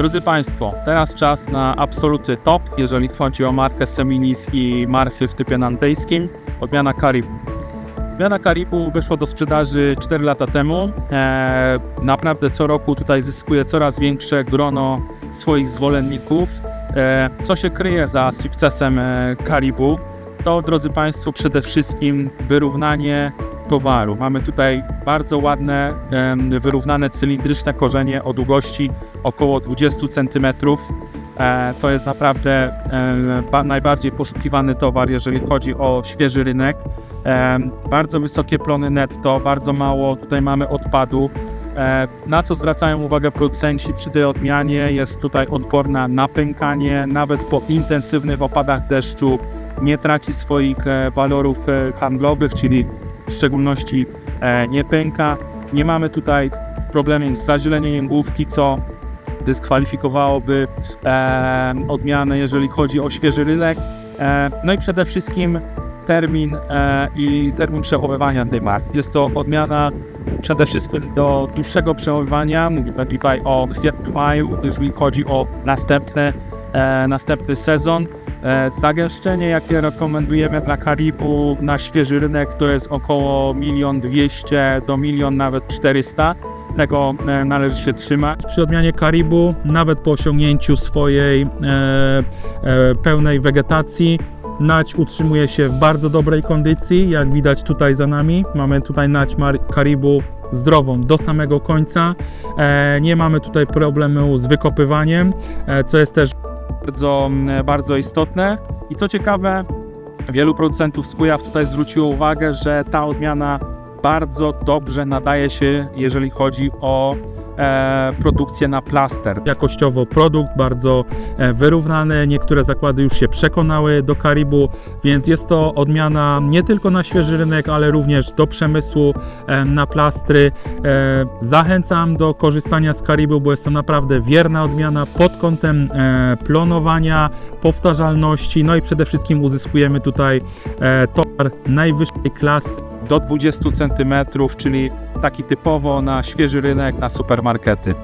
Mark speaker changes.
Speaker 1: Drodzy Państwo, teraz czas na absolutny top, jeżeli chodzi o markę Seminis i marfy w typie nantejskim, odmiana Karibu. Odmiana Karibu wyszła do sprzedaży 4 lata temu. E, naprawdę co roku tutaj zyskuje coraz większe grono swoich zwolenników. E, co się kryje za sukcesem e, Karibu? To, drodzy Państwo, przede wszystkim wyrównanie towaru. Mamy tutaj bardzo ładne, wyrównane cylindryczne korzenie o długości około 20 cm. E, to jest naprawdę ba- najbardziej poszukiwany towar, jeżeli chodzi o świeży rynek. Bardzo wysokie plony netto, bardzo mało tutaj mamy odpadu. E, na co zwracają uwagę producenci przy tej odmianie? Jest tutaj odporna na pękanie, nawet po intensywnych opadach deszczu nie traci swoich e, walorów e, handlowych, czyli w szczególności nie pęka. Nie mamy tutaj problemu z zazieleniem główki, co dyskwalifikowałoby odmianę, jeżeli chodzi o świeży rynek. No i przede wszystkim termin i termin przechowywania tej. Jest to odmiana przede wszystkim do dłuższego przechowywania. Mówimy tutaj o maju, jeżeli chodzi o następne, e, następny sezon. E, Zagęszczenie, jakie rekomendujemy dla Karibu na świeży rynek, to jest około 1 200 do 1 nawet 400. Tego e, należy się trzymać. Przy odmianie Karibu, nawet po osiągnięciu swojej e, e, pełnej wegetacji, nać utrzymuje się w bardzo dobrej kondycji. Jak widać tutaj za nami, mamy tutaj nać Karibu zdrową do samego końca. E, nie mamy tutaj problemu z wykopywaniem, e, co jest też bardzo, bardzo istotne. I co ciekawe, wielu producentów z Kujaw tutaj zwróciło uwagę, że ta odmiana bardzo dobrze nadaje się, jeżeli chodzi o produkcję na plaster. Jakościowo produkt bardzo e, wyrównany. Niektóre zakłady już się przekonały do Karibu, więc jest to odmiana nie tylko na świeży rynek, ale również do przemysłu e, na plastry. E, zachęcam do korzystania z Karibu, bo jest to naprawdę wierna odmiana pod kątem e, plonowania, powtarzalności, no i przede wszystkim uzyskujemy tutaj e, towar najwyższej klasy do 20 cm, czyli taki typowo na świeży rynek, na supermarkety.